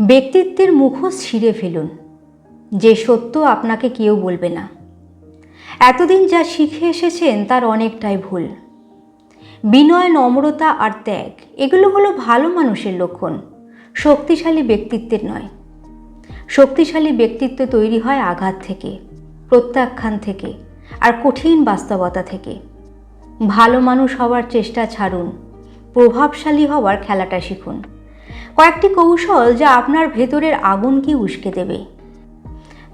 ব্যক্তিত্বের মুখোশ ছিঁড়ে ফেলুন। যে সত্য আপনাকে কেউ বলবে না। এতদিন যা শিখে এসেছেন তার অনেকটাই ভুল। বিনয়, নম্রতা আর ত্যাগ, এগুলো হলো ভালো মানুষের লক্ষণ। শক্তিশালী ব্যক্তিত্বের নয়। শক্তিশালী ব্যক্তিত্ব তৈরি হয় আঘাত থেকে, প্রত্যাখ্যান থেকে আর কঠিন বাস্তবতা থেকে। ভালো মানুষ হওয়ার চেষ্টা ছাড়ুন, প্রভাবশালী হওয়ার খেলাটা শিখুন। কয়েকটি কৌশল যা আপনার ভেতরের আগুনকে উস্কে দেবে।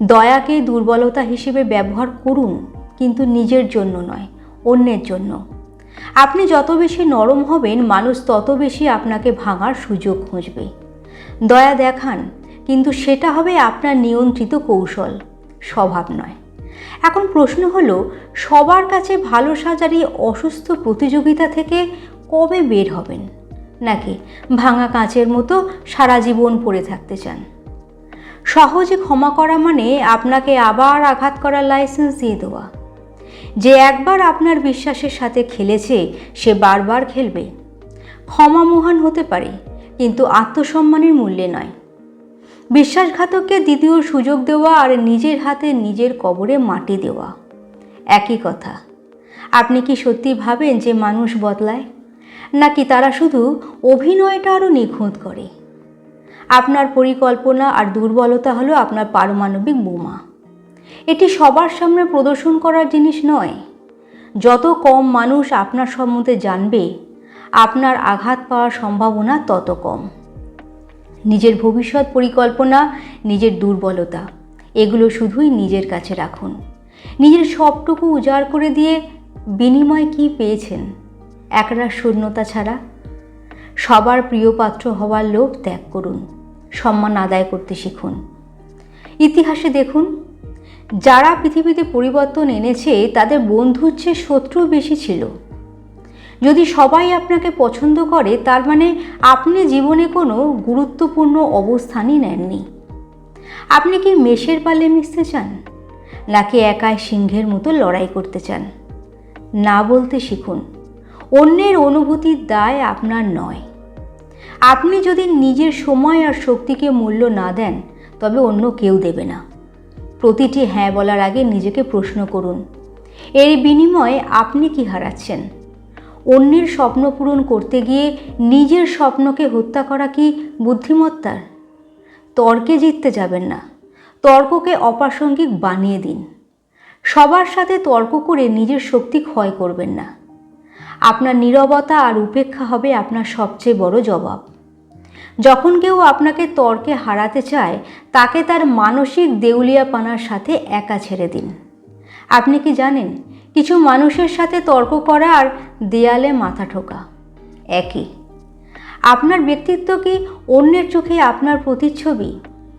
দয়াকে দুর্বলতা হিসেবে ব্যবহার করুন, কিন্তু নিজের জন্য নয়, অন্যের জন্য। আপনি যত বেশি নরম হবেন, মানুষ তত বেশি আপনাকে ভাঙার সুযোগ খুঁজবে। দয়া দেখান, কিন্তু সেটা হবে আপনার নিয়ন্ত্রিত কৌশল, স্বভাব নয়। এখন প্রশ্ন হলো, সবার কাছে ভালো সাজার এই অসুস্থ প্রতিযোগিতা থেকে কবে বের হবেন? নাকি ভাঙা কাঁচের মতো সারা জীবন পড়ে থাকতে চান। সহজে ক্ষমা করা মানে আপনাকে আবার আঘাত করার লাইসেন্স দিয়ে দেওয়া। যে একবার আপনার বিশ্বাসের সাথে খেলেছে, সে বারবার খেলবে। ক্ষমা মহান হতে পারে, কিন্তু আত্মসম্মানের মূল্যে নয়। বিশ্বাসঘাতককে দ্বিতীয় সুযোগ দেওয়া আর নিজের হাতে নিজের কবরে মাটি দেওয়া। একই কথা। আপনি কি সত্যি ভাবেন যে মানুষ বদলায়? নাকি তারা শুধু অভিনয়টা আরও নিখুঁত করে? আপনার পরিকল্পনা আর দুর্বলতা হলো আপনার পারমাণবিক বোমা। এটি সবার সামনে প্রদর্শন করার জিনিস নয়। যত কম মানুষ আপনার সম্বন্ধে জানবে, আপনার আঘাত পাওয়ার সম্ভাবনা তত কম। নিজের ভবিষ্যৎ পরিকল্পনা, নিজের দুর্বলতা, এগুলো শুধুই নিজের কাছে রাখুন। নিজের সবটুকু উজাড় করে দিয়ে বিনিময় কি পেয়েছেন? একরা শূন্যতা ছাড়া। সবার প্রিয় পাত্র হওয়ার লোভ ত্যাগ করুন, সম্মান আদায় করতে শিখুন। ইতিহাসে দেখুন, যারা পৃথিবীতে পরিবর্তন এনেছে, তাদের বন্ধুর চেয়ে শত্রু বেশি ছিল। যদি সবাই আপনাকে পছন্দ করে, তার মানে আপনি জীবনে কোনো গুরুত্বপূর্ণ অবস্থানই নেননি। আপনি কি মেষের পালে মিশতে চান, নাকি একাই সিংহের মতো লড়াই করতে চান? না বলতে শিখুন। অন্যের অনুভূতির দায় আপনার নয়। আপনি যদি নিজের সময় আর শক্তিকে মূল্য না দেন, তবে অন্য কেউ দেবে না। প্রতিটি হ্যাঁ বলার আগে নিজেকে প্রশ্ন করুন। এর বিনিময়ে আপনি কি হারাচ্ছেন? অন্যের স্বপ্ন পূরণ করতে গিয়ে নিজের স্বপ্নকে হত্যা করা কি বুদ্ধিমত্তার? তর্কে জিততে যাবেন না। তর্ককে অপ্রাসঙ্গিক বানিয়ে দিন। সবার সাথে তর্ক করে নিজের শক্তি ক্ষয় করবেন না। আপনার নীরবতা আর উপেক্ষা হবে আপনার সবচেয়ে বড় জবাব। যখন কেউ আপনাকে তর্কে হারাতে চায়, তাকে তার মানসিক দেউলিয়াপানার সাথে একা ছেড়ে দিন। আপনি কি জানেন, কিছু মানুষের সাথে তর্ক করা আর দেয়ালে মাথা ঠোকা একই? আপনার ব্যক্তিত্ব কি অন্যের চোখে আপনার প্রতিচ্ছবি,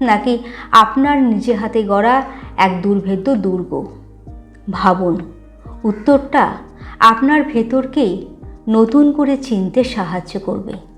নাকি আপনার নিজে হাতে গড়া এক দুর্ভেদ্য দুর্গ? ভাবুন, উত্তরটা আপনার ভেতরকেই নতুন করে চিনতে সাহায্য করবে।